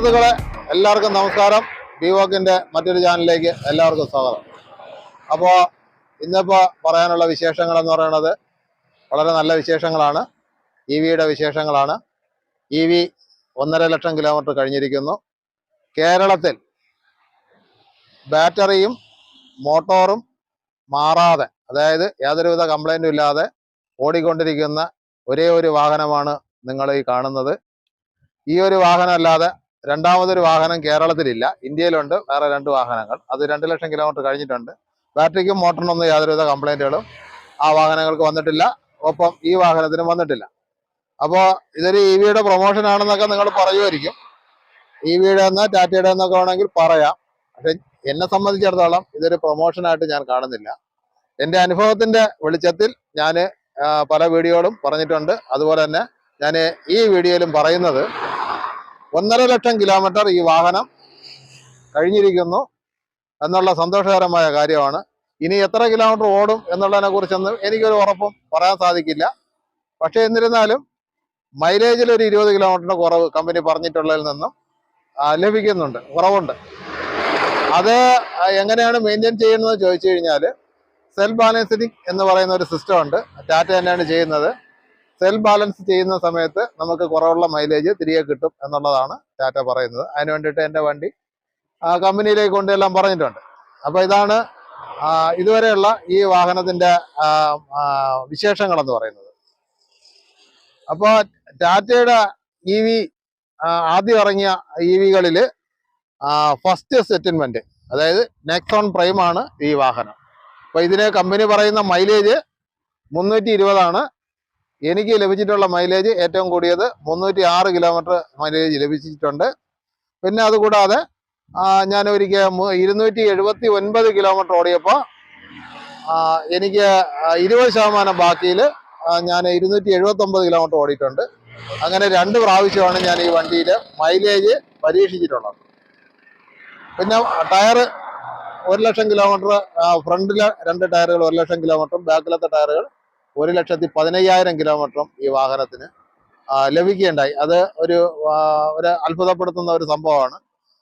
സുഹൃത്തുക്കളെ എല്ലാവർക്കും നമസ്കാരം. ഡിവോക്കിന്റെ മറ്റൊരു ചാനലിലേക്ക് എല്ലാവർക്കും സ്വാഗതം. അപ്പോൾ ഇന്നിപ്പോൾ പറയാനുള്ള വിശേഷങ്ങൾ എന്ന് പറയുന്നത് വളരെ നല്ല വിശേഷങ്ങളാണ്. ഇ വിയുടെ വിശേഷങ്ങളാണ്. ഇ വി ഒന്നര ലക്ഷം കിലോമീറ്റർ കഴിഞ്ഞിരിക്കുന്നു. കേരളത്തിൽ ബാറ്ററിയും മോട്ടോറും മാറാതെ അതായത് യാതൊരുവിധ കംപ്ലൈന്റും ഇല്ലാതെ ഓടിക്കൊണ്ടിരിക്കുന്ന ഒരേ ഒരു വാഹനമാണ് നിങ്ങൾ ഈ കാണുന്നത്. ഈ ഒരു വാഹനം അല്ലാതെ രണ്ടാമതൊരു വാഹനം കേരളത്തിലില്ല. ഇന്ത്യയിലുണ്ട്. വേറെ രണ്ട് വാഹനങ്ങൾ. അത് രണ്ട് ലക്ഷം കിലോമീറ്റർ കഴിഞ്ഞിട്ടുണ്ട്. ബാറ്ററിക്കും മോട്ടറിനൊന്നും യാതൊരുവിധ കംപ്ലൈന്റുകളും ആ വാഹനങ്ങൾക്ക് വന്നിട്ടില്ല. ഒപ്പം ഈ വാഹനത്തിനും വന്നിട്ടില്ല. അപ്പോൾ ഇതൊരു ഇ വിയുടെ പ്രൊമോഷൻ ആണെന്നൊക്കെ നിങ്ങൾ പറയുമായിരിക്കും. ഇ വിയുടെ എന്ന് ടാറ്റയുടെ എന്നൊക്കെ വേണമെങ്കിൽ പറയാം. പക്ഷെ എന്നെ സംബന്ധിച്ചിടത്തോളം ഇതൊരു പ്രൊമോഷനായിട്ട് ഞാൻ കാണുന്നില്ല. എന്റെ അനുഭവത്തിന്റെ വെളിച്ചത്തിൽ ഞാൻ പല വീഡിയോകളും പറഞ്ഞിട്ടുണ്ട്. അതുപോലെ തന്നെ ഞാൻ ഈ വീഡിയോയിലും പറയുന്നത് ഒന്നര ലക്ഷം കിലോമീറ്റർ ഈ വാഹനം കഴിഞ്ഞിരിക്കുന്നു എന്നുള്ള സന്തോഷകരമായ കാര്യമാണ്. ഇനി എത്ര കിലോമീറ്റർ ഓടും എന്നുള്ളതിനെ കുറിച്ചൊന്നും എനിക്കൊരു ഉറപ്പും പറയാൻ സാധിക്കില്ല. പക്ഷേ എന്നിരുന്നാലും മൈലേജിൽ ഒരു ഇരുപത് കിലോമീറ്ററിന് കുറവ് കമ്പനി പറഞ്ഞിട്ടുള്ളതിൽ നിന്നും ലഭിക്കുന്നുണ്ട് കുറവുണ്ട്. അത് എങ്ങനെയാണ് മെയിന്റെയിൻ ചെയ്യുന്നത് ചോദിച്ചു കഴിഞ്ഞാൽ സെൽഫ് ബാലൻസിങ് എന്ന് പറയുന്ന ഒരു സിസ്റ്റം ഉണ്ട്. ടാറ്റ തന്നെയാണ് ചെയ്യുന്നത്. സെൽഫ് ബാലൻസ് ചെയ്യുന്ന സമയത്ത് നമുക്ക് കുറവുള്ള മൈലേജ് തിരികെ കിട്ടും എന്നുള്ളതാണ് ടാറ്റ പറയുന്നത്. അതിന് വേണ്ടിയിട്ട് എന്റെ വണ്ടി കമ്പനിയിലേക്ക് കൊണ്ടെല്ലാം പറഞ്ഞിട്ടുണ്ട്. അപ്പോൾ ഇതാണ് ഇതുവരെയുള്ള ഈ വാഹനത്തിന്റെ വിശേഷങ്ങളെന്ന് പറയുന്നത്. അപ്പോൾ ടാറ്റയുടെ ഇ വി ആദ്യം ഇറങ്ങിയ ഇ വികളിൽ ഫസ്റ്റ് സെറ്റിൽമെന്റ് അതായത് നെക്സോൺ പ്രൈം ആണ് ഈ വാഹനം. അപ്പോൾ ഇതിന് കമ്പനി പറയുന്ന മൈലേജ് മുന്നൂറ്റി ഇരുപതാണ്. എനിക്ക് ലഭിച്ചിട്ടുള്ള മൈലേജ് ഏറ്റവും കൂടിയത് മുന്നൂറ്റി ആറ് കിലോമീറ്റർ മൈലേജ് ലഭിച്ചിട്ടുണ്ട്. പിന്നെ അതുകൂടാതെ ഞാൻ ഒരിക്കൽ ഇരുന്നൂറ്റി എഴുപത്തി ഒൻപത് കിലോമീറ്റർ ഓടിയപ്പോൾ എനിക്ക് ഇരുപത് ശതമാനം ബാക്കിയിൽ ഞാൻ ഇരുന്നൂറ്റി എഴുപത്തി ഒമ്പത് കിലോമീറ്റർ ഓടിയിട്ടുണ്ട്. അങ്ങനെ രണ്ട് പ്രാവശ്യമാണ് ഞാൻ ഈ വണ്ടിയിൽ മൈലേജ് പരീക്ഷിച്ചിട്ടുള്ളത്. പിന്നെ ടയർ ഒരു ലക്ഷം കിലോമീറ്റർ ഫ്രണ്ടിലെ രണ്ട് ടയറുകൾ ഒരു ലക്ഷം കിലോമീറ്ററും ബാക്കിലത്തെ ടയറുകൾ ഒരു ലക്ഷത്തി പതിനയ്യായിരം കിലോമീറ്ററും ഈ വാഹനത്തിന് ലഭിക്കുകയുണ്ടായി. അത് ഒരു ഒരു അത്ഭുതപ്പെടുത്തുന്ന ഒരു സംഭവമാണ്.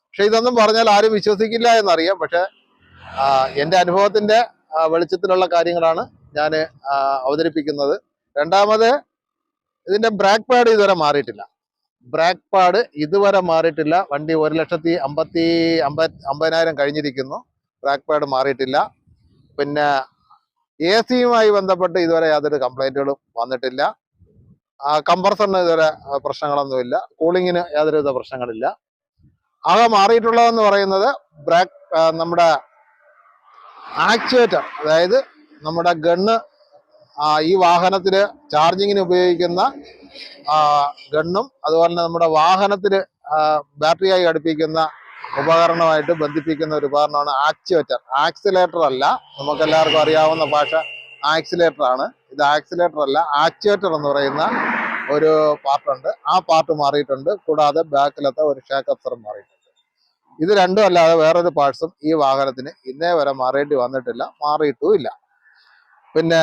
പക്ഷെ ഇതൊന്നും പറഞ്ഞാൽ ആരും വിശ്വസിക്കില്ല എന്നറിയാം. പക്ഷെ എന്റെ അനുഭവത്തിന്റെ വെളിച്ചത്തിലുള്ള കാര്യങ്ങളാണ് ഞാൻ അവതരിപ്പിക്കുന്നത്. രണ്ടാമത് ഇതിന്റെ ബ്രാക്ക് പാഡ് ഇതുവരെ മാറിയിട്ടില്ല. ബ്രാക്ക് പാഡ് ഇതുവരെ മാറിയിട്ടില്ല. വണ്ടി ഒരു ലക്ഷത്തി അമ്പത്തി അമ്പ അമ്പതിനായിരം കഴിഞ്ഞിരിക്കുന്നു. ബ്രാക്ക് പാഡ് മാറിയിട്ടില്ല. പിന്നെ എ സിയുമായി ബന്ധപ്പെട്ട് ഇതുവരെ യാതൊരു കംപ്ലൈന്റുകളും വന്നിട്ടില്ല. കംപ്രസറിന് ഇതുവരെ പ്രശ്നങ്ങളൊന്നുമില്ല. കൂളിങ്ങിന് യാതൊരുവിധ പ്രശ്നങ്ങളില്ല. ആകെ മാറിയിട്ടുള്ളതെന്ന് പറയുന്നത് ബ്രേക്ക് നമ്മുടെ ആക്ച്വേറ്റർ അതായത് നമ്മുടെ ഗണ്ണ് ഈ വാഹനത്തിൽ ചാർജിങ്ങിന് ഉപയോഗിക്കുന്ന ഗണ്ണും അതുപോലെ തന്നെ നമ്മുടെ വാഹനത്തിൽ ബാറ്ററിയായി ഘടിപ്പിക്കുന്ന ഉപകരണമായിട്ട് ബന്ധിപ്പിക്കുന്ന ഒരു ഉപകരണമാണ് ആക്ച്വേറ്റർ ആക്സിലേറ്റർ അല്ല നമുക്ക് എല്ലാവർക്കും അറിയാവുന്ന ഭാഷ ആക്സിലേറ്റർ ആണ്. ഇത് ആക്സിലേറ്റർ അല്ല ആക്ച്വേറ്റർ എന്ന് പറയുന്ന ഒരു പാർട്ടുണ്ട്. ആ പാർട്ട് മാറിയിട്ടുണ്ട് കൂടാതെ ബാക്കിലത്തെ ഒരു ഷേക്ക് അപ്സറും മാറിയിട്ടുണ്ട്. ഇത് രണ്ടും അല്ലാതെ വേറൊരു പാർട്സും ഈ വാഹനത്തിന് ഇന്നേ വരെ മാറേണ്ടി വന്നിട്ടില്ല മാറിയിട്ടുമില്ല പിന്നെ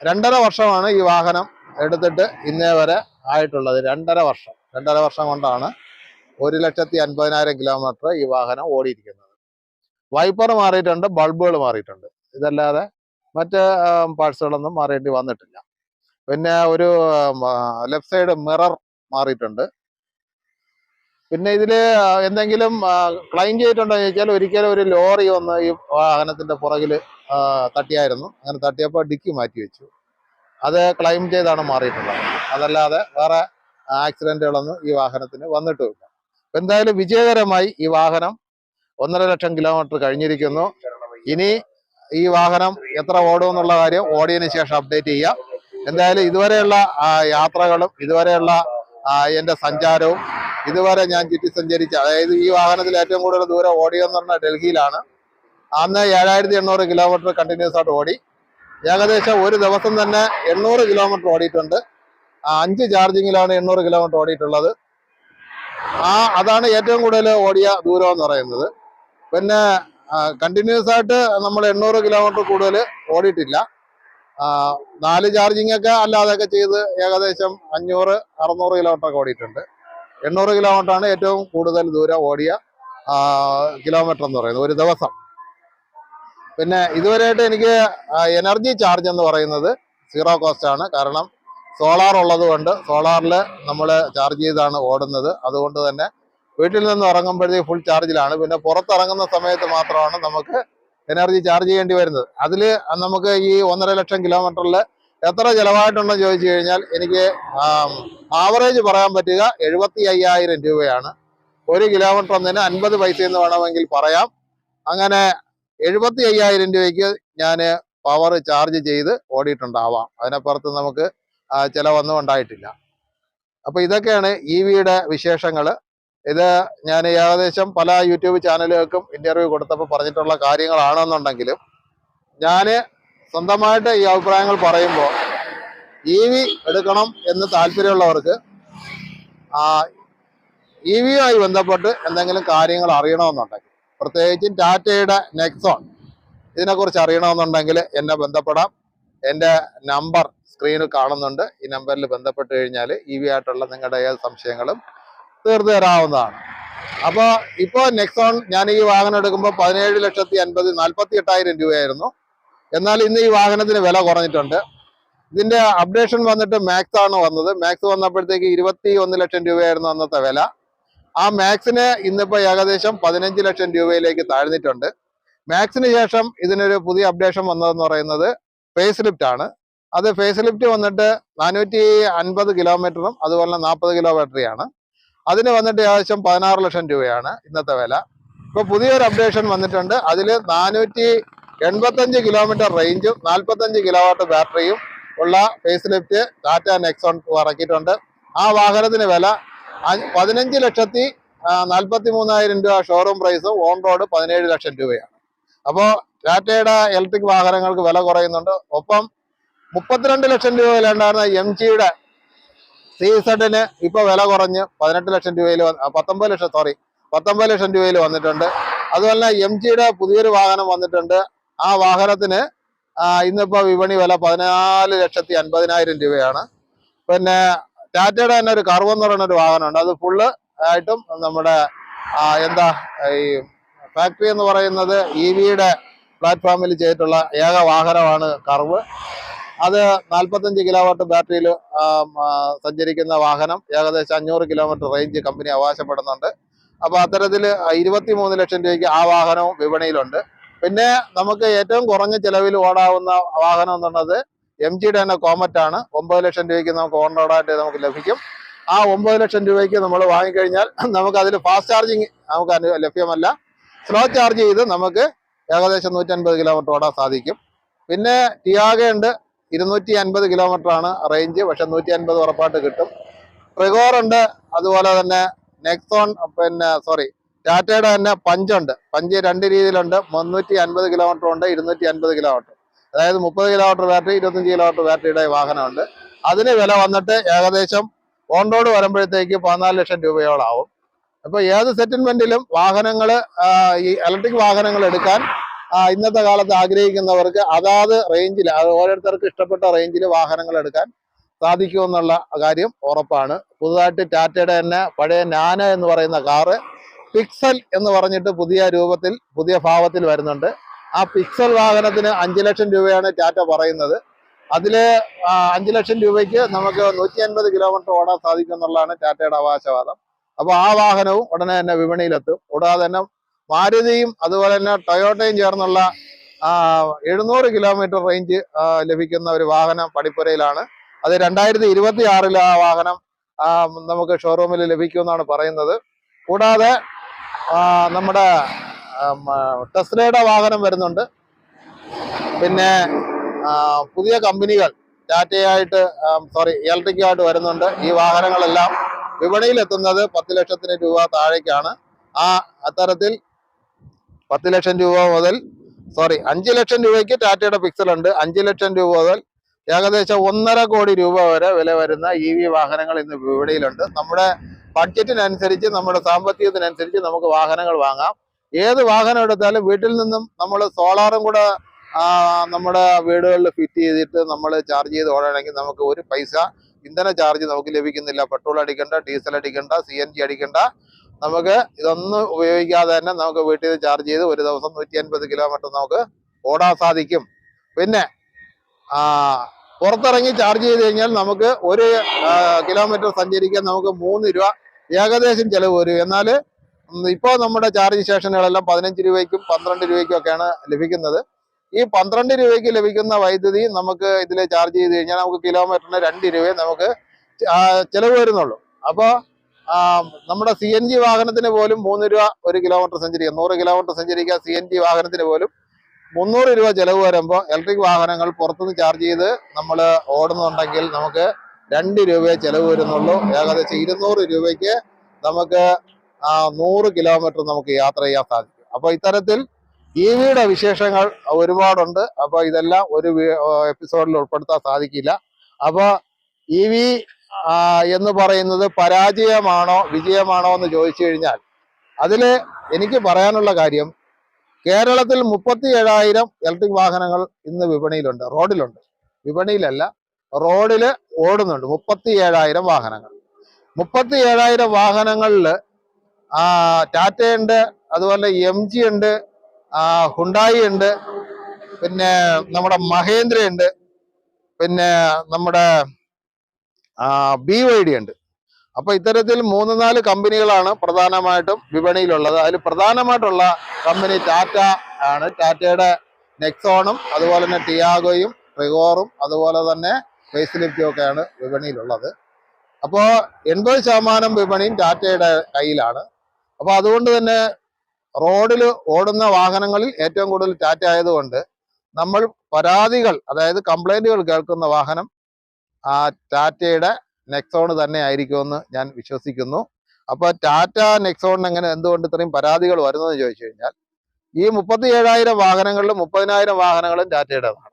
രണ്ടര വർഷമാണ് ഈ വാഹനം എടുത്തിട്ട് ഇന്നേ വരെ ആയിട്ടുള്ളത് രണ്ടര വർഷം. രണ്ടര വർഷം കൊണ്ടാണ് ഒരു ലക്ഷത്തി അൻപതിനായിരം കിലോമീറ്റർ ഈ വാഹനം ഓടിയിരിക്കുന്നത്. വൈപ്പർ മാറിയിട്ടുണ്ട് ബൾബുകൾ മാറിയിട്ടുണ്ട്. ഇതല്ലാതെ മറ്റ് പാർട്സുകളൊന്നും മാറേണ്ടി വന്നിട്ടില്ല. പിന്നെ ഒരു ലെഫ്റ്റ് സൈഡ് മിറർ മാറിയിട്ടുണ്ട്. പിന്നെ ഇതിൽ എന്തെങ്കിലും ക്ലെയിം ചെയ്തിട്ടുണ്ടോ എന്ന് ചോദിച്ചാൽ ഒരിക്കലും ഒരു ലോറി ഒന്ന് ഈ വാഹനത്തിന്റെ പുറകിൽ തട്ടിയായിരുന്നു. അങ്ങനെ തട്ടിയപ്പോൾ ഡിക്കി മാറ്റി വെച്ചു. അത് ക്ലെയിം ചെയ്താണ് മാറിയിട്ടുള്ളത്. അതല്ലാതെ വേറെ ആക്സിഡന്റുകളൊന്നും ഈ വാഹനത്തിന് വന്നിട്ടുമില്ല. എന്തായാലും വിജയകരമായി ഈ വാഹനം ഒന്നര ലക്ഷം കിലോമീറ്റർ കഴിഞ്ഞിരിക്കുന്നു. ഇനി ഈ വാഹനം എത്ര ഓടും എന്നുള്ള കാര്യം ഓടിയതിനു ശേഷം അപ്ഡേറ്റ് ചെയ്യാം. എന്തായാലും ഇതുവരെയുള്ള യാത്രകളും ഇതുവരെയുള്ള എന്റെ സഞ്ചാരവും ഇതുവരെ ഞാൻ ചുറ്റി സഞ്ചരിച്ച അതായത് ഈ വാഹനത്തിൽ ഏറ്റവും കൂടുതൽ ദൂരം ഓടിയെന്ന് പറഞ്ഞാൽ ഡൽഹിയിലാണ്. അന്ന് ഏഴായിരത്തി എണ്ണൂറ് കിലോമീറ്റർ കണ്ടിന്യൂസ് ആയിട്ട് ഓടി. ഏകദേശം ഒരു ദിവസം തന്നെ എണ്ണൂറ് കിലോമീറ്റർ ഓടിയിട്ടുണ്ട്. അഞ്ച് ചാർജിങ്ങിലാണ് എണ്ണൂറ് കിലോമീറ്റർ ഓടിയിട്ടുള്ളത്. ആ അതാണ് ഏറ്റവും കൂടുതൽ ഓടിയ ദൂരം എന്ന് പറയുന്നത്. പിന്നെ കണ്ടിന്യൂസ് ആയിട്ട് നമ്മൾ എണ്ണൂറ് കിലോമീറ്റർ കൂടുതൽ ഓടിയിട്ടില്ല. നാല് ചാർജിങ് ഒക്കെ അല്ലാതെയൊക്കെ ചെയ്ത് ഏകദേശം അഞ്ഞൂറ് അറുന്നൂറ് കിലോമീറ്റർ ഒക്കെ ഓടിയിട്ടുണ്ട്. എണ്ണൂറ് കിലോമീറ്റർ ആണ് ഏറ്റവും കൂടുതൽ ദൂരം ഓടിയ കിലോമീറ്റർ എന്ന് പറയുന്നത് ഒരു ദിവസം. പിന്നെ ഇതുവരെയായിട്ട് എനിക്ക് എനർജി ചാർജ് എന്ന് പറയുന്നത് സീറോ കോസ്റ്റ് ആണ്. കാരണം സോളാർ ഉള്ളത് കൊണ്ട് സോളാറിൽ നമ്മൾ ചാർജ് ചെയ്താണ് ഓടുന്നത്. അതുകൊണ്ട് തന്നെ വീട്ടിൽ നിന്ന് ഇറങ്ങുമ്പോഴത്തേക്ക് ഫുൾ ചാർജിലാണ് പിന്നെ പുറത്തിറങ്ങുന്ന സമയത്ത് മാത്രമാണ് നമുക്ക് എനർജി ചാർജ് ചെയ്യേണ്ടി വരുന്നത്. അതിൽ നമുക്ക് ഈ ഒന്നര ലക്ഷം കിലോമീറ്ററിൽ എത്ര ചിലവായിട്ടുണ്ടെന്ന് ചോദിച്ചു കഴിഞ്ഞാൽ എനിക്ക് ആവറേജ് പറയാൻ പറ്റുക എഴുപത്തി അയ്യായിരം രൂപയാണ്. ഒരു കിലോമീറ്റർ ഒന്നിന് അൻപത് പൈസ എന്ന് വേണമെങ്കിൽ പറയാം. അങ്ങനെ എഴുപത്തി അയ്യായിരം രൂപയ്ക്ക് ഞാൻ പവർ ചാർജ് ചെയ്ത് ഓടിയിട്ടുണ്ടാവാം. അതിനപ്പുറത്ത് നമുക്ക് ചിലവൊന്നും ഉണ്ടായിട്ടില്ല. അപ്പൊ ഇതൊക്കെയാണ് ഇ വിയുടെ വിശേഷങ്ങൾ ഇത് ഞാൻ ഏകദേശം പല യൂട്യൂബ് ചാനലുകൾക്കും ഇന്റർവ്യൂ കൊടുത്തപ്പോൾ പറഞ്ഞിട്ടുള്ള കാര്യങ്ങളാണെന്നുണ്ടെങ്കിലും ഞാൻ സ്വന്തമായിട്ട് ഈ അഭിപ്രായങ്ങൾ പറയുമ്പോൾ ഇ വി എടുക്കണം എന്ന് താല്പര്യമുള്ളവർക്ക് ഇ വിയുമായി ബന്ധപ്പെട്ട് എന്തെങ്കിലും കാര്യങ്ങൾ അറിയണമെന്നുണ്ടെങ്കിൽ പ്രത്യേകിച്ചും ടാറ്റയുടെ നെക്സോൺ ഇതിനെക്കുറിച്ച് അറിയണമെന്നുണ്ടെങ്കിൽ എന്നെ ബന്ധപ്പെടാം. എന്റെ നമ്പർ സ്ക്രീനിൽ കാണുന്നുണ്ട്. ഈ നമ്പറിൽ ബന്ധപ്പെട്ട് കഴിഞ്ഞാൽ ഇ വി ആയിട്ടുള്ള നിങ്ങളുടെ ഏത് സംശയങ്ങളും തീർന്നു തരാവുന്നതാണ്. അപ്പോൾ ഇപ്പോൾ നെക്സോൺ ഞാൻ ഈ വാഹനം എടുക്കുമ്പോൾ പതിനേഴ് ലക്ഷത്തി അൻപത് നാൽപ്പത്തി എട്ടായിരം രൂപയായിരുന്നു. എന്നാൽ ഇന്ന് ഈ വാഹനത്തിന് വില കുറഞ്ഞിട്ടുണ്ട്. ഇതിന്റെ അപ്ഡേഷൻ വന്നിട്ട് മാക്സ് ആണ് വന്നത്. മാക്സ് വന്നപ്പോഴത്തേക്ക് ഇരുപത്തി ഒന്ന് ലക്ഷം രൂപയായിരുന്നു അന്നത്തെ വില. ആ മാക്സിന് ഇന്നിപ്പോൾ ഏകദേശം പതിനഞ്ച് ലക്ഷം രൂപയിലേക്ക് താഴ്ന്നിട്ടുണ്ട്. മാക്സിന് ശേഷം ഇതിനൊരു പുതിയ അപ്ഡേഷൻ വന്നതെന്ന് പറയുന്നത് ഫേസ് ലിഫ്റ്റാണ് ആണ്. അത് ഫേസ് ലിഫ്റ്റ് വന്നിട്ട് നാനൂറ്റി അൻപത് കിലോമീറ്ററും അതുപോലെ നാൽപ്പത് കിലോ ബാറ്ററിയാണ് അതിന് വന്നിട്ട് ഏകദേശം പതിനാറ് ലക്ഷം രൂപയാണ് ഇന്നത്തെ വില. ഇപ്പോൾ പുതിയൊരു അപ്ഡേഷൻ വന്നിട്ടുണ്ട്. അതിൽ നാനൂറ്റി എൺപത്തഞ്ച് കിലോമീറ്റർ റേഞ്ചും നാൽപ്പത്തഞ്ച് കിലോ വാട്ട് ബാറ്ററിയും ഉള്ള ഫേസ് ലിഫ്റ്റ് ടാറ്റ നെക്സോൺ ഇറക്കിയിട്ടുണ്ട്. ആ വാഹനത്തിന് വില പതിനഞ്ച് ലക്ഷത്തി നാൽപ്പത്തി മൂന്നായിരം രൂപ ഷോറൂം പ്രൈസും ഓൺ റോഡ് പതിനേഴ് ലക്ഷം രൂപയാണ്. അപ്പോൾ ടാറ്റയുടെ ഇലക്ട്രിക് വാഹനങ്ങൾക്ക് വില കുറയുന്നുണ്ട്. ഒപ്പം മുപ്പത്തിരണ്ട് ലക്ഷം രൂപ വില ഉണ്ടായിരുന്ന എം ജിയുടെ സി സെഡിന് ഇപ്പൊ വില കുറഞ്ഞ് പതിനെട്ട് ലക്ഷം രൂപയിൽ പത്തൊമ്പത് ലക്ഷം സോറി പത്തൊമ്പത് ലക്ഷം രൂപയിൽ വന്നിട്ടുണ്ട്. അതുപോലെ എം ജിയുടെ പുതിയൊരു വാഹനം വന്നിട്ടുണ്ട്. ആ വാഹനത്തിന് ഇന്നിപ്പോ വിപണി വില പതിനാല് ലക്ഷത്തി അൻപതിനായിരം രൂപയാണ്. പിന്നെ ടാറ്റയുടെ തന്നെ ഒരു കർവ് എന്ന് പറയുന്ന ഒരു വാഹനമുണ്ട്. അത് ഫുള്ള് ആയിട്ടും നമ്മുടെ എന്താ ഈ ഫാക്ടറി എന്ന് പറയുന്നത് ഇ വിയുടെ പ്ലാറ്റ്ഫോമിൽ ചെയ്തിട്ടുള്ള ഏക വാഹനമാണ് കർവ്. അത് നാൽപ്പത്തഞ്ച് കിലോവാട്ട് ബാറ്ററിയിൽ സഞ്ചരിക്കുന്ന വാഹനം ഏകദേശം അഞ്ഞൂറ് കിലോമീറ്റർ റേഞ്ച് കമ്പനി അവകാശപ്പെടുന്നുണ്ട്. അപ്പോൾ അത്തരത്തിൽ ഇരുപത്തി മൂന്ന് ലക്ഷം രൂപയ്ക്ക് ആ വാഹനവും വിപണിയിലുണ്ട്. പിന്നെ നമുക്ക് ഏറ്റവും കുറഞ്ഞ ചിലവിൽ ഓടാവുന്ന വാഹനം എന്നുള്ളത് എം ജിയുടെ തന്നെ കോമറ്റ് ആണ്. ഒമ്പത് ലക്ഷം രൂപയ്ക്ക് നമുക്ക് ഓൺ റോഡായിട്ട് നമുക്ക് ലഭിക്കും. ആ ഒമ്പത് ലക്ഷം രൂപയ്ക്ക് നമ്മൾ വാങ്ങിക്കഴിഞ്ഞാൽ നമുക്ക് അതിൽ ഫാസ്റ്റ് ചാർജിങ് നമുക്ക് ലഭ്യമല്ല. സ്ലോ ചാർജ് ചെയ്ത് നമുക്ക് ഏകദേശം നൂറ്റൻപത് കിലോമീറ്റർ ഓടാൻ സാധിക്കും. പിന്നെ ടിയാഗ ഉണ്ട്. ഇരുന്നൂറ്റി അൻപത് ആണ് റേഞ്ച് പക്ഷെ നൂറ്റി അൻപത് ഉറപ്പായിട്ട് കിട്ടും. ട്രിഗോർ ഉണ്ട് അതുപോലെ തന്നെ നെക്സോൺ പിന്നെ സോറി ടാറ്റയുടെ തന്നെ പഞ്ചുണ്ട് പഞ്ച് രണ്ട് രീതിയിലുണ്ട്. മുന്നൂറ്റി അൻപത് കിലോമീറ്റർ ഉണ്ട് ഇരുന്നൂറ്റി അൻപത് കിലോമീറ്റർ അതായത് മുപ്പത് കിലോമീറ്റർ ബാറ്ററി ഇരുപത്തഞ്ച് കിലോമീറ്റർ ബാറ്ററിയുടെ വാഹനമുണ്ട്. അതിന് വില വന്നിട്ട് ഏകദേശം ഓൺ റോഡ് വരുമ്പോഴത്തേക്ക് പതിനാല് ലക്ഷം രൂപയോളാവും. അപ്പോൾ ഏത് സെറ്റിൽമെന്റിലും വാഹനങ്ങൾ ഈ ഇലക്ട്രിക് വാഹനങ്ങൾ എടുക്കാൻ ഇന്നത്തെ കാലത്ത് ആഗ്രഹിക്കുന്നവർക്ക് അതാത് റേഞ്ചിൽ ഓരോരുത്തർക്ക് ഇഷ്ടപ്പെട്ട റേഞ്ചിൽ വാഹനങ്ങൾ എടുക്കാൻ സാധിക്കുമെന്നുള്ള കാര്യം ഉറപ്പാണ്. പുതുതായിട്ട് ടാറ്റയുടെ തന്നെ പഴയ നാന എന്ന് പറയുന്ന കാറ് പിക്സൽ എന്ന് പറഞ്ഞിട്ട് പുതിയ രൂപത്തിൽ പുതിയ ഭാവത്തിൽ വരുന്നുണ്ട്. ആ പിക്സൽ വാഹനത്തിന് അഞ്ച് ലക്ഷം രൂപയാണ് ടാറ്റ പറയുന്നത്. അതിൽ ആ, അഞ്ച് ലക്ഷം രൂപയ്ക്ക് നമുക്ക് നൂറ്റി അൻപത് കിലോമീറ്റർ ഓടാൻ സാധിക്കും എന്നുള്ളതാണ് ടാറ്റയുടെ അവകാശവാദം അപ്പോൾ ആ വാഹനവും ഉടനെ തന്നെ വിപണിയിലെത്തും. കൂടാതെ തന്നെ മാരുതിയും അതുപോലെ തന്നെ ടൊയോട്ടയും ചേർന്നുള്ള എഴുന്നൂറ് കിലോമീറ്റർ റേഞ്ച് ലഭിക്കുന്ന ഒരു വാഹനം പടിപ്പുരയിലാണ്. അത് രണ്ടായിരത്തി ഇരുപത്തി ആറിൽ ആ വാഹനം നമുക്ക് ഷോറൂമിൽ ലഭിക്കുമെന്നാണ് പറയുന്നത്. കൂടാതെ നമ്മുടെ ടെസ്ലയുടെ വാഹനം വരുന്നുണ്ട്. പിന്നെ പുതിയ കമ്പനികൾ ടാറ്റയായിട്ട് സോറി ഇലക്ട്രിക്കായിട്ട് വരുന്നുണ്ട്. ഈ വാഹനങ്ങളെല്ലാം വിപണിയിൽ എത്തുന്നത് പത്ത് ലക്ഷത്തിന് രൂപ താഴേക്കാണ്. ആ അത്തരത്തിൽ പത്ത് ലക്ഷം രൂപ മുതൽ സോറി അഞ്ച് ലക്ഷം രൂപയ്ക്ക് ടാറ്റയുടെ പിക്സൽ ഉണ്ട്. അഞ്ച് ലക്ഷം രൂപ മുതൽ ഏകദേശം ഒന്നര കോടി രൂപ വരെ വില വരുന്ന ഇ വി വാഹനങ്ങൾ ഇന്ന് വിപണിയിലുണ്ട് നമ്മുടെ ബഡ്ജറ്റിനനുസരിച്ച് നമ്മുടെ സാമ്പത്തികത്തിനനുസരിച്ച് നമുക്ക് വാഹനങ്ങൾ വാങ്ങാം. ഏത് വാഹനം എടുത്താലും വീട്ടിൽ നിന്നും നമ്മൾ സോളാറും കൂടെ നമ്മുടെ വീടുകളിൽ ഫിറ്റ് ചെയ്തിട്ട് നമ്മൾ ചാർജ് ചെയ്ത് ഓടണമെങ്കിൽ നമുക്ക് ഒരു പൈസ ഇന്ധന ചാർജ് നമുക്ക് ലഭിക്കുന്നില്ല. പെട്രോൾ അടിക്കണ്ട ഡീസൽ അടിക്കണ്ട സി അടിക്കണ്ട. നമുക്ക് ഇതൊന്നും ഉപയോഗിക്കാതെ തന്നെ നമുക്ക് വീട്ടിൽ നിന്ന് ചാർജ് ചെയ്ത് ഒരു ദിവസം നൂറ്റി അൻപത് കിലോമീറ്റർ നമുക്ക് ഓടാൻ സാധിക്കും. പിന്നെ പുറത്തിറങ്ങി ചാർജ് ചെയ്ത് കഴിഞ്ഞാൽ നമുക്ക് ഒരു കിലോമീറ്റർ സഞ്ചരിക്കാൻ നമുക്ക് മൂന്ന് രൂപ ഏകദേശം ചിലവ് വരും. എന്നാൽ ഇപ്പോൾ നമ്മുടെ ചാർജ് സ്റ്റേഷനുകളെല്ലാം പതിനഞ്ച് രൂപയ്ക്കും പന്ത്രണ്ട് രൂപയ്ക്കും ഒക്കെയാണ് ലഭിക്കുന്നത്. ഈ പന്ത്രണ്ട് രൂപയ്ക്ക് ലഭിക്കുന്ന വൈദ്യുതി നമുക്ക് ഇതിൽ ചാർജ് ചെയ്ത് കഴിഞ്ഞാൽ നമുക്ക് കിലോമീറ്ററിന് രണ്ട് രൂപയെ നമുക്ക് ചിലവ് വരുന്നുള്ളൂ. അപ്പോൾ നമ്മുടെ സി എൻ ജി വാഹനത്തിന് പോലും മൂന്ന് രൂപ ഒരു കിലോമീറ്റർ സഞ്ചരിക്കുക നൂറ് കിലോമീറ്റർ സഞ്ചരിക്കുക സി എൻ ജി വാഹനത്തിന് പോലും മുന്നൂറ് രൂപ ചിലവ് വരുമ്പോൾ ഇലക്ട്രിക് വാഹനങ്ങൾ പുറത്തുനിന്ന് ചാർജ് ചെയ്ത് നമ്മൾ ഓടുന്നുണ്ടെങ്കിൽ നമുക്ക് രണ്ട് രൂപയെ ചിലവ് വരുന്നുള്ളൂ. ഏകദേശം ഇരുന്നൂറ് രൂപയ്ക്ക് നമുക്ക് നൂറ് കിലോമീറ്റർ നമുക്ക് യാത്ര ചെയ്യാൻ സാധിക്കും. അപ്പോൾ ഇത്തരത്തിൽ ഇ വിയുടെ വിശേഷങ്ങൾ ഒരുപാടുണ്ട്. അപ്പോൾ ഇതെല്ലാം ഒരു എപ്പിസോഡിൽ ഉൾപ്പെടുത്താൻ സാധിക്കില്ല. അപ്പോൾ ഇ വി എന്ന് പറയുന്നത് പരാജയമാണോ വിജയമാണോ എന്ന് ചോദിച്ചു കഴിഞ്ഞാൽ അതിൽ എനിക്ക് പറയാനുള്ള കാര്യം കേരളത്തിൽ മുപ്പത്തി ഏഴായിരം ഇലക്ട്രിക് വാഹനങ്ങൾ ഇന്ന് വിപണിയിലുണ്ട് റോഡിലുണ്ട്. വിപണിയിലല്ല റോഡിൽ ഓടുന്നുണ്ട് മുപ്പത്തി ഏഴായിരം വാഹനങ്ങൾ മുപ്പത്തി ഏഴായിരം വാഹനങ്ങളിൽ ടാറ്റയുണ്ട് അതുപോലെ എം ജി ഉണ്ട് ഹുണ്ടായി ഉണ്ട് പിന്നെ നമ്മുടെ മഹേന്ദ്ര ഉണ്ട് പിന്നെ നമ്മുടെ ബി വൈ ഡി ഉണ്ട്. അപ്പൊ ഇത്തരത്തിൽ മൂന്ന് നാല് കമ്പനികളാണ് പ്രധാനമായിട്ടും വിപണിയിലുള്ളത്. അതിൽ പ്രധാനമായിട്ടുള്ള കമ്പനി ടാറ്റ ആണ്. ടാറ്റയുടെ നെക്സോണും അതുപോലെ തന്നെ ടിയാഗോയും ട്രിഗോറും അതുപോലെ തന്നെ ഫേസ് ലിഫ്റ്റും ഒക്കെയാണ് വിപണിയിലുള്ളത്. അപ്പോൾ എൺപത് ശതമാനം വിപണിയും ടാറ്റയുടെ കയ്യിലാണ്. അപ്പോൾ അതുകൊണ്ട് തന്നെ റോഡിൽ ഓടുന്ന വാഹനങ്ങളിൽ ഏറ്റവും കൂടുതൽ ടാറ്റ ആയതുകൊണ്ട് നമ്മൾ പരാതികൾ അതായത് കംപ്ലൈന്റുകൾ കേൾക്കുന്ന വാഹനം ആ ടാറ്റയുടെ നെക്സോൺ തന്നെ ആയിരിക്കുമെന്ന് ഞാൻ വിശ്വസിക്കുന്നു. അപ്പോൾ ടാറ്റ നെക്സോണിന് എങ്ങനെ എന്തുകൊണ്ട് ഇത്രയും പരാതികൾ വരുന്നതെന്ന് ചോദിച്ചു കഴിഞ്ഞാൽ ഈ മുപ്പത്തി ഏഴായിരം വാഹനങ്ങളിൽ മുപ്പതിനായിരം വാഹനങ്ങളും ടാറ്റയുടേതാണ്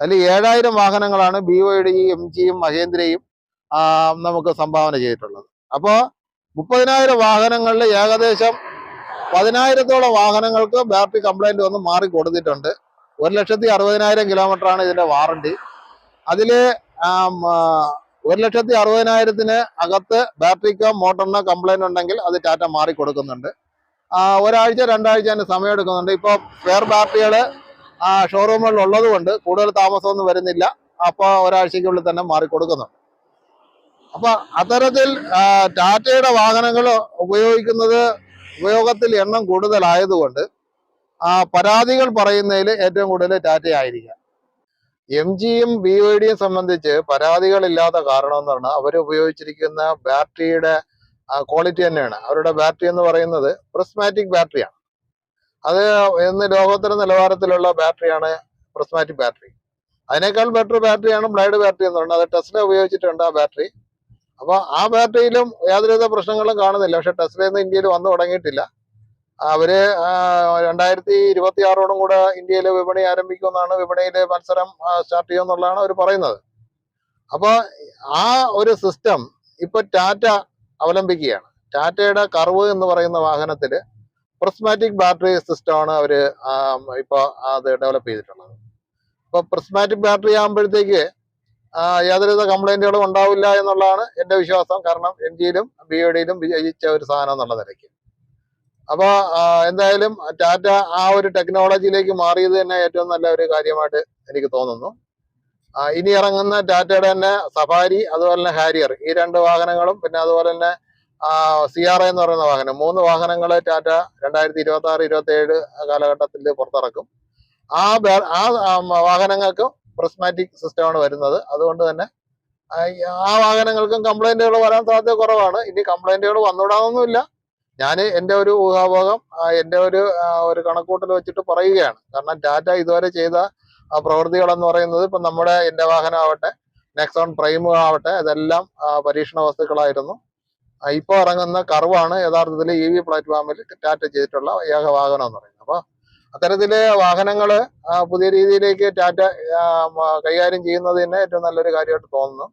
അതിൽ ഏഴായിരം വാഹനങ്ങളാണ് ബി വൈഡിയും എം ജിയും മഹേന്ദ്രയും നമുക്ക് സംഭാവന ചെയ്തിട്ടുള്ളത്. അപ്പോൾ മുപ്പതിനായിരം വാഹനങ്ങളിൽ ഏകദേശം പതിനായിരത്തോളം വാഹനങ്ങൾക്ക് ബാറ്ററി കംപ്ലൈന്റ് വന്ന് മാറി കൊടുത്തിട്ടുണ്ട്. ഒരു ലക്ഷത്തി അറുപതിനായിരം കിലോമീറ്റർ ആണ് ഇതിന്റെ വാറണ്ടി. ആ, ഒരു ലക്ഷത്തി അറുപതിനായിരത്തിന് അകത്ത് ബാറ്ററിക്കോ മോട്ടറിനോ കംപ്ലൈന്റ് ഉണ്ടെങ്കിൽ അത് ടാറ്റ മാറി കൊടുക്കുന്നുണ്ട് ഒരാഴ്ച രണ്ടാഴ്ച അതിന് സമയം എടുക്കുന്നുണ്ട്. ഇപ്പോൾ സ്പെയർ ബാറ്ററികൾ ഷോറൂമുകളിൽ ഉള്ളത് കൊണ്ട് കൂടുതൽ താമസമൊന്നും വരുന്നില്ല. അപ്പോൾ ഒരാഴ്ചക്കുള്ളിൽ തന്നെ മാറി കൊടുക്കുന്നുണ്ട് അപ്പൊ അത്തരത്തിൽ ടാറ്റയുടെ വാഹനങ്ങൾ ഉപയോഗിക്കുന്നത് ഉപയോഗത്തിൽ എണ്ണം കൂടുതലായതുകൊണ്ട് പരാതികൾ പറയുന്നതിൽ ഏറ്റവും കൂടുതൽ ടാറ്റ ആയിരിക്കാം എം ജിയും ബി ഒ ഡിയും സംബന്ധിച്ച് പരാതികളില്ലാത്ത കാരണം എന്ന് പറഞ്ഞാൽ അവർ ഉപയോഗിച്ചിരിക്കുന്ന ബാറ്ററിയുടെ ക്വാളിറ്റി തന്നെയാണ്. അവരുടെ ബാറ്ററി എന്ന് പറയുന്നത് പ്രിസ്മാറ്റിക് ബാറ്ററിയാണ് അത് ഇന്ന് ലോകോത്തര നിലവാരത്തിലുള്ള ബാറ്ററിയാണ് പ്രിസ്മാറ്റിക് ബാറ്ററി അതിനേക്കാൾ ബെറ്റർ ബാറ്ററിയാണ് ബ്ലൈഡ് ബാറ്ററി എന്ന് പറയുന്നത് അത് ടെസ്ല ഉപയോഗിച്ചിട്ടുണ്ട് ആ ബാറ്ററി അപ്പോൾ ആ ബാറ്ററിയിലും യാതൊരുവിധ പ്രശ്നങ്ങളും കാണുന്നില്ല. പക്ഷെ ടെസ്ലയിൽ ഇന്ത്യയിൽ വന്നു തുടങ്ങിയിട്ടില്ല. അവർ രണ്ടായിരത്തി ഇരുപത്തി ആറോടും കൂടെ ഇന്ത്യയിൽ വിപണി ആരംഭിക്കുമെന്നാണ് വിപണിയിൽ മത്സരം സ്റ്റാർട്ട് ചെയ്യുമെന്നുള്ളതാണ് അവർ പറയുന്നത്. അപ്പോൾ ആ ഒരു സിസ്റ്റം ഇപ്പോൾ ടാറ്റ അവലംബിക്കുകയാണ്. ടാറ്റയുടെ കർവ് എന്ന് പറയുന്ന വാഹനത്തിൽ പ്രിസ്മാറ്റിക് ബാറ്ററി സിസ്റ്റമാണ് അവർ ഇപ്പോൾ അത് ഡെവലപ്പ് ചെയ്തിട്ടുള്ളത്. അപ്പോൾ പ്രിസ്മാറ്റിക് ബാറ്ററി ആകുമ്പോഴത്തേക്ക് യാതൊരുവിധ കംപ്ലൈന്റുകളും ഉണ്ടാവില്ല എന്നുള്ളതാണ് എന്റെ വിശ്വാസം. കാരണം എൻ ജിയിലും ബി ഒ ഡിയിലും വിജയിച്ച ഒരു സാധനം എന്നുള്ള നിലയ്ക്ക്. അപ്പൊ എന്തായാലും ടാറ്റ ആ ഒരു ടെക്നോളജിയിലേക്ക് മാറിയത് തന്നെ ഏറ്റവും നല്ല ഒരു കാര്യമായിട്ട് എനിക്ക് തോന്നുന്നു. ഇനി ഇറങ്ങുന്ന ടാറ്റയുടെ തന്നെ സഫാരി അതുപോലെ തന്നെ ഹാരിയർ ഈ രണ്ട് വാഹനങ്ങളും പിന്നെ അതുപോലെ തന്നെ സി ആർ എന്ന് പറയുന്ന വാഹനം. മൂന്ന് വാഹനങ്ങൾ ടാറ്റ രണ്ടായിരത്തി ഇരുപത്തി ആറ് ഇരുപത്തി ഏഴ് കാലഘട്ടത്തിൽ പുറത്തിറക്കും. ആ ആ വാഹനങ്ങൾക്കും പ്രിസ്മാറ്റിക് സിസ്റ്റമാണ് വരുന്നത്. അതുകൊണ്ട് തന്നെ ആ, ആ വാഹനങ്ങൾക്കും കംപ്ലൈന്റുകൾ വരാൻ സാധ്യത കുറവാണ്. ഇനി കംപ്ലൈന്റുകൾ വന്നുവിടാനൊന്നുമില്ല. ഞാൻ എന്റെ ഒരു ഊഹാഭോഗം എന്റെ ഒരു ഒരു കണക്കൂട്ടൽ വെച്ചിട്ട് പറയുകയാണ്. കാരണം ഡാറ്റ ഇതുവരെ ചെയ്ത ആ പ്രവൃത്തികൾ പറയുന്നത് ഇപ്പം നമ്മുടെ എന്റെ വാഹനമാവട്ടെ നെക്സോൺ പ്രൈം ആവട്ടെ ഇതെല്ലാം ആ, പരീക്ഷണ വസ്തുക്കളായിരുന്നു. ഇപ്പോൾ ഇറങ്ങുന്ന കർവാണ് യഥാർത്ഥത്തിൽ ഇ വി പ്ലാറ്റ്ഫോമിൽ ടാറ്റ ചെയ്തിട്ടുള്ള ഏക വാഹനം എന്ന് പറയുന്നത്. അപ്പോൾ അത്തരത്തിൽ വാഹനങ്ങൾ പുതിയ രീതിയിലേക്ക് ടാറ്റ കൈകാര്യം ചെയ്യുന്നത് തന്നെ ഏറ്റവും നല്ലൊരു കാര്യമായിട്ട് തോന്നുന്നു.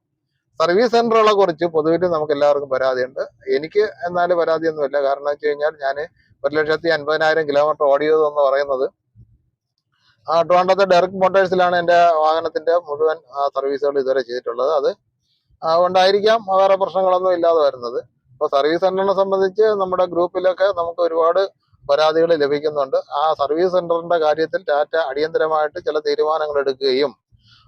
സർവീസ് സെന്ററുകളെ കുറിച്ച് പൊതുവിൽ നമുക്ക് എല്ലാവർക്കും പരാതിയുണ്ട്. എനിക്ക് എന്നാൽ പരാതിയൊന്നുമില്ല. കാരണം വെച്ച് കഴിഞ്ഞാൽ ഞാൻ ഒരു ലക്ഷത്തി അൻപതിനായിരം കിലോമീറ്റർ ഓടിയത് എന്ന് പറയുന്നത് ട്രിവാൻഡ്രത്തെ ഡെറക് മോട്ടേഴ്സിലാണ് എന്റെ വാഹനത്തിന്റെ മുഴുവൻ സർവീസുകൾ ഇതുവരെ ചെയ്തിട്ടുള്ളത്. അത് ഉണ്ടായിരിക്കാം വേറെ പ്രശ്നങ്ങളൊന്നും ഇല്ലാതെ വരുന്നത്. ഇപ്പോൾ സർവീസ് സെന്ററിനെ സംബന്ധിച്ച് നമ്മുടെ ഗ്രൂപ്പിലൊക്കെ നമുക്ക് ഒരുപാട് പരാതികൾ ലഭിക്കുന്നുണ്ട്. ആ സർവീസ് സെന്ററിന്റെ കാര്യത്തിൽ ടാറ്റ അടിയന്തരമായിട്ട് ചില തീരുമാനങ്ങൾ എടുക്കുകയും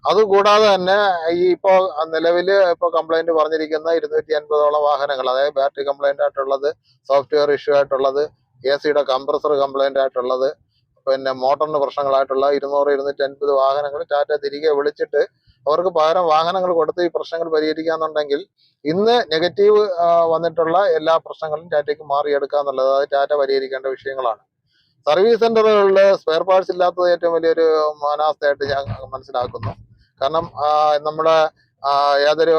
അതുകൂടാതെ തന്നെ ഈ ഇപ്പോൾ നിലവിൽ ഇപ്പോൾ കംപ്ലൈന്റ് പറഞ്ഞിരിക്കുന്ന ഇരുന്നൂറ്റി അൻപതോളം വാഹനങ്ങൾ അതായത് ബാറ്ററി കംപ്ലൈന്റ് ആയിട്ടുള്ളത് സോഫ്റ്റ്വെയർ ഇഷ്യൂ ആയിട്ടുള്ളത് എ സിയുടെ കംപ്രസർ കംപ്ലൈന്റ് ആയിട്ടുള്ളത് പിന്നെ മോട്ടറിന് പ്രശ്നങ്ങളായിട്ടുള്ള ഇരുന്നൂറ് ഇരുന്നൂറ്റി അൻപത് വാഹനങ്ങൾ ടാറ്റ തിരികെ വിളിച്ചിട്ട് അവർക്ക് പകരം വാഹനങ്ങൾ കൊടുത്ത് ഈ പ്രശ്നങ്ങൾ പരിഹരിക്കാന്നുണ്ടെങ്കിൽ ഇന്ന് നെഗറ്റീവ് വന്നിട്ടുള്ള എല്ലാ പ്രശ്നങ്ങളും ടാറ്റയ്ക്ക് മാറിയെടുക്കുക എന്നുള്ളത് അത് ടാറ്റ പരിഹരിക്കേണ്ട വിഷയങ്ങളാണ്. സർവീസ് സെന്ററുകളിൽ സ്പെയർ പാർട്സ് ഇല്ലാത്തത് ഏറ്റവും വലിയൊരു അനാസ്ഥയായിട്ട് ഞാൻ മനസ്സിലാക്കുന്നു. കാരണം നമ്മുടെ ഏതൊരു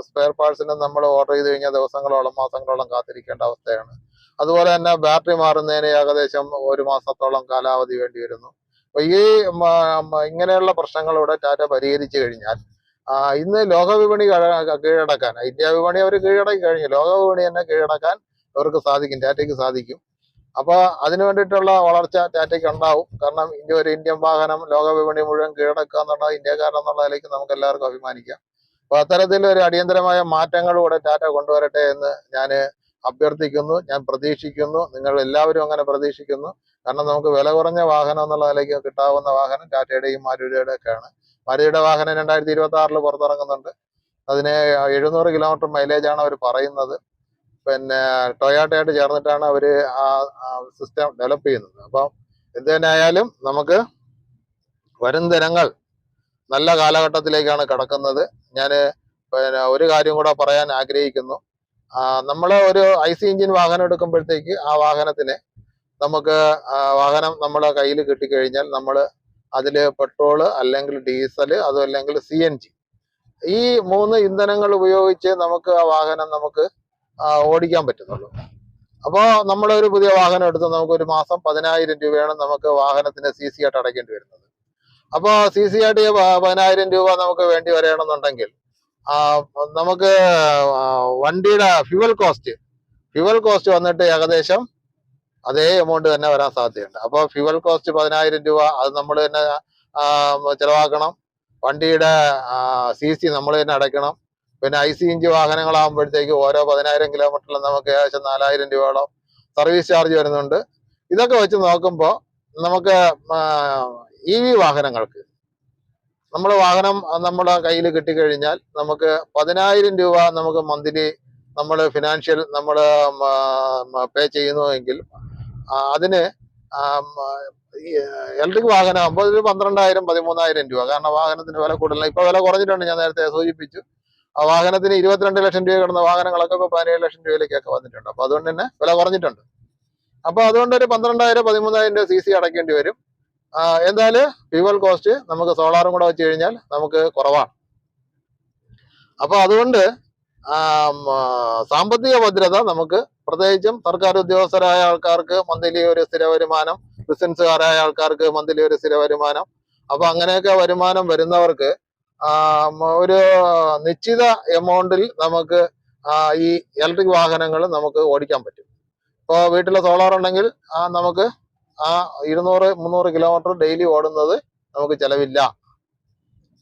സ്പെയർ പാർട്സിനും നമ്മൾ ഓർഡർ ചെയ്ത് കഴിഞ്ഞാൽ ദിവസങ്ങളോളം മാസങ്ങളോളം കാത്തിരിക്കേണ്ട അവസ്ഥയാണ്. അതുപോലെ തന്നെ ബാറ്ററി മാറുന്നതിന് ഏകദേശം ഒരു മാസത്തോളം കാലാവധി വേണ്ടി വരുന്നു അപ്പൊ ഈ ഇങ്ങനെയുള്ള പ്രശ്നങ്ങളിവിടെ ടാറ്റ പരിഹരിച്ചു കഴിഞ്ഞാൽ ഇന്ന് ലോക വിപണി കഴ- കീഴടക്കാൻ ഇന്ത്യ വിപണി അവർ കീഴടക്കി കഴിഞ്ഞു. ലോക വിപണി തന്നെ കീഴടക്കാൻ അവർക്ക് സാധിക്കും ടാറ്റയ്ക്ക് സാധിക്കും. അപ്പൊ അതിനു വേണ്ടിയിട്ടുള്ള വളർച്ച ടാറ്റയ്ക്ക് ഉണ്ടാവും. കാരണം ഇന്ത്യ ഒരു ഇന്ത്യൻ വാഹനം ലോക വിപണി മുഴുവൻ കീഴടക്കുക എന്നുള്ള ഇന്ത്യക്കാരൻ എന്നുള്ള നിലയ്ക്ക് നമുക്ക് എല്ലാവർക്കും അഭിമാനിക്കാം. അപ്പോൾ അത്തരത്തിൽ ഒരു അടിയന്തരമായ മാറ്റങ്ങളുകൂടെ ടാറ്റ കൊണ്ടുവരട്ടെ എന്ന് ഞാൻ അഭ്യർത്ഥിക്കുന്നു. ഞാൻ പ്രതീക്ഷിക്കുന്നു. നിങ്ങൾ എല്ലാവരും അങ്ങനെ പ്രതീക്ഷിക്കുന്നു. കാരണം നമുക്ക് വില കുറഞ്ഞ വാഹനം എന്നുള്ള നിലയ്ക്ക് കിട്ടാവുന്ന വാഹനം ടാറ്റയുടെയും മാരുതിയുടെ ഒക്കെയാണ് മാരുതിയുടെ വാഹനം രണ്ടായിരത്തി ഇരുപത്തി ആറിൽ പുറത്തിറങ്ങുന്നുണ്ട്. അതിന് എഴുന്നൂറ് കിലോമീറ്റർ മൈലേജ് ആണ് അവർ പറയുന്നത്. പിന്നെ ടൊയാട്ടയായിട്ട് ചേർന്നിട്ടാണ് അവർ ആ സിസ്റ്റം ഡെവലപ്പ് ചെയ്യുന്നത്. അപ്പം എന്ത് നമുക്ക് വരും ദിനങ്ങൾ നല്ല കാലഘട്ടത്തിലേക്കാണ് കടക്കുന്നത്. ഞാൻ പിന്നെ ഒരു കാര്യം കൂടെ പറയാൻ ആഗ്രഹിക്കുന്നു. നമ്മൾ ഒരു ഐ സി എഞ്ചിൻ വാഹനം എടുക്കുമ്പോഴത്തേക്ക് ആ വാഹനത്തിന് നമുക്ക് വാഹനം നമ്മുടെ കയ്യിൽ കിട്ടിക്കഴിഞ്ഞാൽ നമ്മൾ അതിൽ പെട്രോൾ അല്ലെങ്കിൽ ഡീസൽ അതും അല്ലെങ്കിൽ സി എൻ ജി ഈ മൂന്ന് ഇന്ധനങ്ങൾ ഉപയോഗിച്ച് നമുക്ക് ആ വാഹനം നമുക്ക് ഓടിക്കാൻ പറ്റുന്നുള്ളൂ. അപ്പോൾ നമ്മളൊരു പുതിയ വാഹനം എടുത്ത് നമുക്ക് ഒരു മാസം പതിനായിരം രൂപയാണ് നമുക്ക് വാഹനത്തിന്റെ സി സി ആയിട്ട് അടയ്ക്കേണ്ടി വരുന്നത്. അപ്പോൾ സി സി ആയിട്ട് പതിനായിരം രൂപ നമുക്ക് വേണ്ടി വരണമെന്നുണ്ടെങ്കിൽ നമുക്ക് വണ്ടിയുടെ ഫ്യുവൽ കോസ്റ്റ് ഫ്യുവൽ കോസ്റ്റ് വന്നിട്ട് ഏകദേശം അതേ എമൗണ്ട് തന്നെ വരാൻ സാധ്യതയുണ്ട്. അപ്പോൾ ഫ്യുവൽ കോസ്റ്റ് പതിനായിരം രൂപ അത് നമ്മൾ തന്നെ ചിലവാക്കണം. വണ്ടിയുടെ സി സി നമ്മൾ തന്നെ അടയ്ക്കണം. പിന്നെ ഐ സി ഇഞ്ചി വാഹനങ്ങളാകുമ്പോഴത്തേക്ക് ഓരോ പതിനായിരം കിലോമീറ്ററിലും നമുക്ക് ഏകദേശം നാലായിരം രൂപയോളം സർവീസ് ചാർജ് വരുന്നുണ്ട്. ഇതൊക്കെ വെച്ച് നോക്കുമ്പോൾ നമുക്ക് ഇ വി വാഹനങ്ങൾക്ക് നമ്മൾ വാഹനം നമ്മുടെ കയ്യിൽ കിട്ടിക്കഴിഞ്ഞാൽ നമുക്ക് പതിനായിരം രൂപ നമുക്ക് മന്ത്ലി നമ്മൾ ഫിനാൻഷ്യൽ നമ്മൾ പേ ചെയ്യുന്നുവെങ്കിൽ അതിന് ഇലക്ട്രിക് വാഹനമാകുമ്പോൾ ഒരു പന്ത്രണ്ടായിരം പതിമൂന്നായിരം രൂപ. കാരണം വാഹനത്തിന് വില കൂടുതലാണ് ഇപ്പോൾ വില കുറഞ്ഞിട്ടുണ്ട്. ഞാൻ നേരത്തെ സൂചിപ്പിച്ചു. ആ വാഹനത്തിന് ഇരുപത്തിരണ്ട് ലക്ഷം രൂപ കിടന്ന വാഹനങ്ങളൊക്കെ ഇപ്പൊ പതിനേഴ് ലക്ഷം രൂപയിലേക്കൊക്കെ വന്നിട്ടുണ്ട്. അപ്പൊ അതുകൊണ്ട് തന്നെ വില കുറഞ്ഞിട്ടുണ്ട്. അപ്പൊ അതുകൊണ്ട് ഒരു പന്ത്രണ്ടായിരം പതിമൂന്നായിരം രൂപ സി സി അടയ്ക്കേണ്ടി വരും. എന്തായാലും ഫ്യൂവൽ കോസ്റ്റ് നമുക്ക് സോളാറും കൂടെ വെച്ച് കഴിഞ്ഞാൽ നമുക്ക് കുറവാണ്. അപ്പൊ അതുകൊണ്ട് സാമ്പത്തിക ഭദ്രത നമുക്ക് പ്രത്യേകിച്ചും സർക്കാർ ഉദ്യോഗസ്ഥരായ ആൾക്കാർക്ക് മന്ത്ലി ഒരു സ്ഥിര വരുമാനം ബിസിനസ്സുകാരായ ആൾക്കാർക്ക് മന്ത്ലി ഒരു സ്ഥിര വരുമാനം. അപ്പൊ അങ്ങനെയൊക്കെ വരുമാനം വരുന്നവർക്ക് ഒരു നിശ്ചിത എമൗണ്ടിൽ നമുക്ക് ഈ ഇലക്ട്രിക് വാഹനങ്ങൾ നമുക്ക് ഓടിക്കാൻ പറ്റും. ഇപ്പോൾ വീട്ടിൽ സോളാർ ഉണ്ടെങ്കിൽ നമുക്ക് ആ ഇരുന്നൂറ് മുന്നൂറ് കിലോമീറ്റർ ഡെയിലി ഓടുന്നത് നമുക്ക് ചിലവില്ല.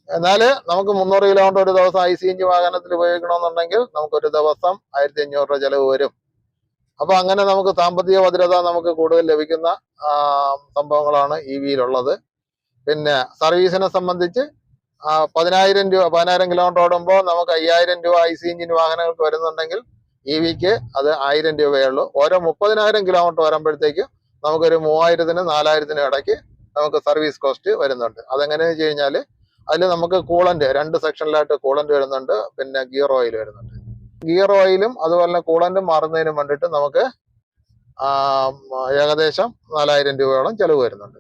എന്നാൽ നമുക്ക് മുന്നൂറ് കിലോമീറ്റർ ഒരു ദിവസം ഐ സി എഞ്ച് വാഹനത്തിൽ ഉപയോഗിക്കണമെന്നുണ്ടെങ്കിൽ നമുക്ക് ഒരു ദിവസം ആയിരത്തി അഞ്ഞൂറ് രൂപ ചിലവ് വരും. അപ്പോൾ അങ്ങനെ നമുക്ക് സാമ്പത്തിക ഭദ്രത നമുക്ക് കൂടുതൽ ലഭിക്കുന്ന സംഭവങ്ങളാണ് ഇ വിയിലുള്ളത് പിന്നെ സർവീസിനെ സംബന്ധിച്ച് പതിനായിരം രൂപ പതിനായിരം കിലോമീറ്റർ ഓടുമ്പോൾ നമുക്ക് അയ്യായിരം രൂപ ഐ സി എഞ്ചിൻ വാഹനങ്ങൾക്ക് വരുന്നുണ്ടെങ്കിൽ ഇ വിക്ക് അത് ആയിരം രൂപയേ ഉള്ളൂ. ഓരോ മുപ്പതിനായിരം കിലോമീറ്റർ വരുമ്പോഴത്തേക്കും നമുക്കൊരു മൂവായിരത്തിന് നാലായിരത്തിനും ഇടയ്ക്ക് നമുക്ക് സർവീസ് കോസ്റ്റ് വരുന്നുണ്ട്. അതെങ്ങനെയാണെന്ന് വെച്ച് കഴിഞ്ഞാൽ അതിൽ നമുക്ക് കൂളന്റ് രണ്ട് സെക്ഷനിലായിട്ട് കൂളന്റ് വരുന്നുണ്ട് പിന്നെ ഗിയർ ഓയിൽ വരുന്നുണ്ട്. ഗിയർ ഓയിലും അതുപോലെ തന്നെ കൂളന്റും മാറുന്നതിനും വേണ്ടിയിട്ട് നമുക്ക് ഏകദേശം നാലായിരം രൂപയോളം ചിലവ് വരുന്നുണ്ട്.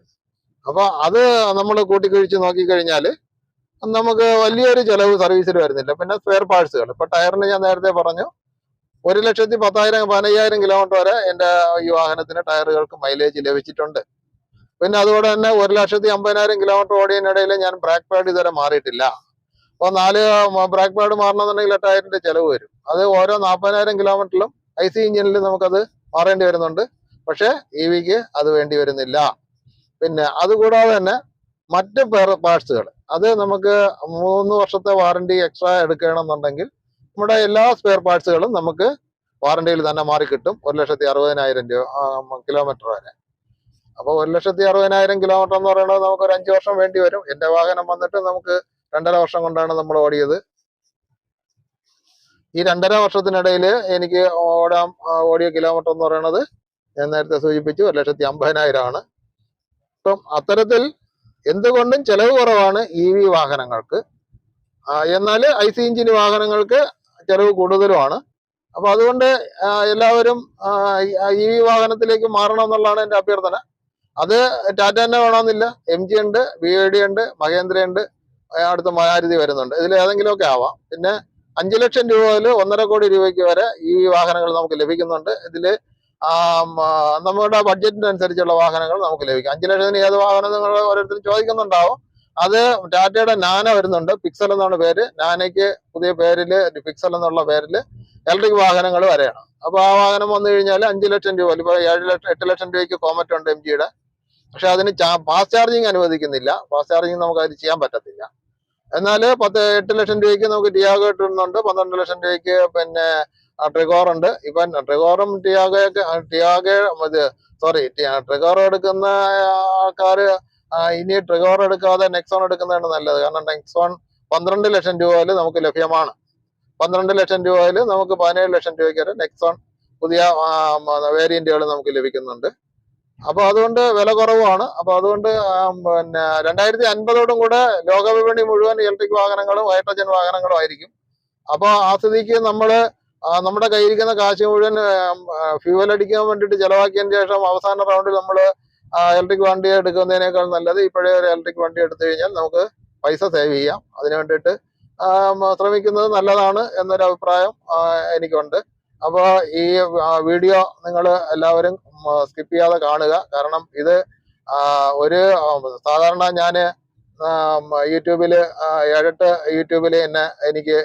അപ്പോൾ അത് നമ്മൾ കൂട്ടിക്കഴിച്ച് നോക്കിക്കഴിഞ്ഞാൽ നമുക്ക് വലിയൊരു ചെലവ് സർവീസിൽ വരുന്നില്ല. പിന്നെ സ്പെയർ പാർട്സുകൾ ഇപ്പൊ ടയറിന് ഞാൻ നേരത്തെ പറഞ്ഞു ഒരു ലക്ഷത്തി പത്തായിരം പതിനയ്യായിരം കിലോമീറ്റർ വരെ എന്റെ ഈ വാഹനത്തിന് ടയറുകൾക്ക് മൈലേജ് ലഭിച്ചിട്ടുണ്ട്. പിന്നെ അതുപോലെ തന്നെ ഒരു ലക്ഷത്തി അമ്പതിനായിരം കിലോമീറ്റർ ഓടിയതിനിടയിൽ ഞാൻ ബ്രേക്ക് പാഡ് ഇതുവരെ മാറിയിട്ടില്ല. അപ്പോൾ നാല് ബ്രേക്ക് പാഡ് മാറണമെന്നുണ്ടെങ്കിൽ ടയറിന്റെ ചിലവ് വരും. അത് ഓരോ നാൽപ്പതിനായിരം കിലോമീറ്ററിലും ഐ സി ഇഞ്ചിനിൽ നമുക്കത് മാറേണ്ടി വരുന്നുണ്ട്. പക്ഷേ ഇ വിക്ക് അത് വേണ്ടി വരുന്നില്ല. പിന്നെ അതുകൂടാതെ തന്നെ മറ്റ് പാർട്സുകൾ അത് നമുക്ക് മൂന്ന് വർഷത്തെ വാറണ്ടി എക്സ്ട്രാ എടുക്കണമെന്നുണ്ടെങ്കിൽ നമ്മുടെ എല്ലാ സ്പെയർ പാർട്സുകളും നമുക്ക് വാറണ്ടിയിൽ തന്നെ മാറി കിട്ടും. ഒരു ലക്ഷത്തി അറുപതിനായിരം രൂപ കിലോമീറ്റർ വരെ. അപ്പോൾ ഒരു ലക്ഷത്തി അറുപതിനായിരം കിലോമീറ്റർ എന്ന് പറയുന്നത് നമുക്ക് ഒരു അഞ്ച് വർഷം വേണ്ടി വരും. എന്റെ വാഹനം വന്നിട്ട് നമുക്ക് രണ്ടര വർഷം കൊണ്ടാണ് നമ്മൾ ഓടിയത്. ഈ രണ്ടര വർഷത്തിനിടയിൽ എനിക്ക് ഓടാൻ ആ, ഓടിയ കിലോമീറ്റർ എന്ന് പറയുന്നത് ഞാൻ നേരത്തെ സൂചിപ്പിച്ചു ഒരു ലക്ഷത്തി അമ്പതിനായിരമാണ്. ഇപ്പം അത്തരത്തിൽ എന്തുകൊണ്ടും ചെലവ് കുറവാണ് ഇ വി വാഹനങ്ങൾക്ക്. എന്നാൽ ഐ സി എഞ്ചിൻ വാഹനങ്ങൾക്ക് ചെലവ് കൂടുതലുമാണ്. അപ്പൊ അതുകൊണ്ട് എല്ലാവരും ഇ വി വാഹനത്തിലേക്ക് മാറണം എന്നുള്ളതാണ് എന്റെ അഭ്യർത്ഥന. അത് ടാറ്റ തന്നെ വേണമെന്നില്ല എം ജി ഉണ്ട് ബി ഐ ഡി ഉണ്ട് മഹേന്ദ്ര ഉണ്ട് അടുത്ത വരുന്നുണ്ട്. ഇതിൽ ഏതെങ്കിലുമൊക്കെ ആവാം. പിന്നെ അഞ്ചു ലക്ഷം രൂപ മുതൽ ഒന്നര കോടി രൂപയ്ക്ക് വരെ ഈ വാഹനങ്ങൾ നമുക്ക് ലഭിക്കുന്നുണ്ട്. ഇതിൽ നമ്മുടെ ബഡ്ജറ്റിനനുസരിച്ചുള്ള വാഹനങ്ങൾ നമുക്ക് ലഭിക്കും. അഞ്ചു ലക്ഷത്തിന് ഏത് വാഹനം നിങ്ങൾ ഓരോരുത്തരും ചോദിക്കുന്നുണ്ടാവും. അത് ടാറ്റയുടെ നാന വരുന്നുണ്ട്. പിക്സൽ എന്നാണ് പേര്. നാനയ്ക്ക് പുതിയ പേരിൽ പിക്സൽ എന്നുള്ള പേരിൽ ഇലക്ട്രിക് വാഹനങ്ങൾ വരെയാണ്. അപ്പൊ ആ വാഹനം വന്നു കഴിഞ്ഞാൽ അഞ്ച് ലക്ഷം രൂപ അല്ലെങ്കിൽ ഏഴ് ലക്ഷം എട്ട് ലക്ഷം രൂപയ്ക്ക് കോമറ്റ് ഉണ്ട് എം ജിയുടെ. പക്ഷെ അതിന് ഫാസ്റ്റ് ചാർജിങ് അനുവദിക്കുന്നില്ല. ഫാസ്റ്റ് ചാർജിങ് നമുക്ക് അത് ചെയ്യാൻ പറ്റത്തില്ല. എന്നാൽ പത്ത് എട്ട് ലക്ഷം രൂപയ്ക്ക് നമുക്ക് ടിയാഗോ ഇട്ടുന്നുണ്ട് പന്ത്രണ്ട് ലക്ഷം രൂപയ്ക്ക് പിന്നെ ട്രിഗോർ ഉണ്ട്. ഇപ്പം ട്രിഗോറും ടിയാഗയൊക്കെ ടിയാഗോ സോറി ട്രിഗോർ എടുക്കുന്ന ആൾക്കാർ ഇനി ട്രിഗോർ എടുക്കാതെ നെക്സോൺ എടുക്കുന്നതാണ് നല്ലത്. കാരണം നെക്സോൺ പന്ത്രണ്ട് ലക്ഷം രൂപയിൽ നമുക്ക് ലഭ്യമാണ്. പന്ത്രണ്ട് ലക്ഷം രൂപയിൽ നമുക്ക് പതിനേഴ് ലക്ഷം രൂപയ്ക്ക് വരെ നെക്സോൺ പുതിയ വേരിയന്റുകൾ നമുക്ക് ലഭിക്കുന്നുണ്ട്. അപ്പോൾ അതുകൊണ്ട് വില കുറവാണ്. അപ്പോൾ അതുകൊണ്ട് പിന്നെ രണ്ടായിരത്തി അൻപതോടും കൂടെ ലോകവിപണി മുഴുവൻ ഇലക്ട്രിക് വാഹനങ്ങളും ഹൈഡ്രജൻ വാഹനങ്ങളും ആയിരിക്കും. അപ്പോൾ ആ സ്ഥിതിക്ക് നമ്മൾ നമ്മുടെ കയ്യിരിക്കുന്ന കാശ് മുഴുവൻ ഫ്യൂവൽ അടിക്കാൻ വേണ്ടിയിട്ട് ചെലവാക്കിയതിന് ശേഷം അവസാന റൗണ്ടിൽ നമ്മൾ ഇലക്ട്രിക് വണ്ടി എടുക്കുന്നതിനേക്കാൾ നല്ലത് ഇപ്പോഴേ ഒരു ഇലക്ട്രിക് വണ്ടി എടുത്തു കഴിഞ്ഞാൽ നമുക്ക് പൈസ സേവ് ചെയ്യാം. അതിന് വേണ്ടിയിട്ട് ശ്രമിക്കുന്നത് നല്ലതാണ് എന്നൊരു അഭിപ്രായം എനിക്കുണ്ട്. അപ്പോൾ ഈ വീഡിയോ നിങ്ങൾ എല്ലാവരും സ്കിപ്പ് ചെയ്യാതെ കാണുക. കാരണം ഇത് ഒരു സാധാരണ ഞാൻ യൂട്യൂബിൽ ഏഴെട്ട് യൂട്യൂബിൽ എന്നെ എനിക്ക്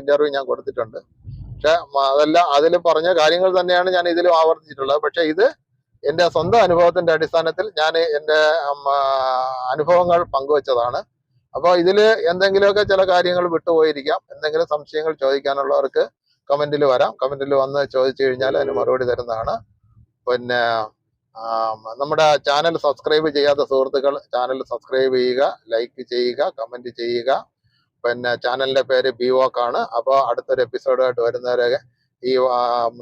ഇന്റർവ്യൂ ഞാൻ കൊടുത്തിട്ടുണ്ട്. പക്ഷെ അതല്ല അതിൽ പറഞ്ഞ കാര്യങ്ങൾ തന്നെയാണ് ഞാൻ ഇതിലും ആവർത്തിച്ചിട്ടുള്ളത്. പക്ഷെ ഇത് എന്റെ സ്വന്തം അനുഭവത്തിന്റെ അടിസ്ഥാനത്തിൽ ഞാൻ എന്റെ അനുഭവങ്ങൾ പങ്കുവച്ചതാണ്. അപ്പോൾ ഇതിൽ എന്തെങ്കിലുമൊക്കെ ചില കാര്യങ്ങൾ വിട്ടുപോയിരിക്കാം. എന്തെങ്കിലും സംശയങ്ങൾ ചോദിക്കാനുള്ളവർക്ക് കമന്റിൽ വരാം. കമന്റിൽ വന്ന് ചോദിച്ചു കഴിഞ്ഞാൽ അതിന് മറുപടി തരുന്നതാണ്. പിന്നെ നമ്മുടെ ചാനൽ സബ്സ്ക്രൈബ് ചെയ്യാത്ത സുഹൃത്തുക്കൾ ചാനൽ സബ്സ്ക്രൈബ് ചെയ്യുക ലൈക്ക് ചെയ്യുക കമന്റ് ചെയ്യുക. പിന്നെ ചാനലിന്റെ പേര് ബിവോക്ക് ആണ്. അപ്പോൾ അടുത്തൊരു എപ്പിസോഡായിട്ട് വരുന്നവരെ ഈ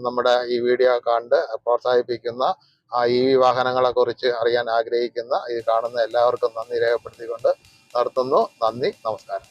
നമ്മുടെ ഈ വീഡിയോ കണ്ട് പ്രോത്സാഹിപ്പിക്കുന്ന ഈ വാഹനങ്ങളെ കുറിച്ച് അറിയാൻ ആഗ്രഹിക്കുന്ന ഈ കാണുന്ന എല്ലാവർക്കും നന്ദി രേഖപ്പെടുത്തിക്കൊണ്ട് നിർത്തുന്നു. നന്ദി നമസ്കാരം.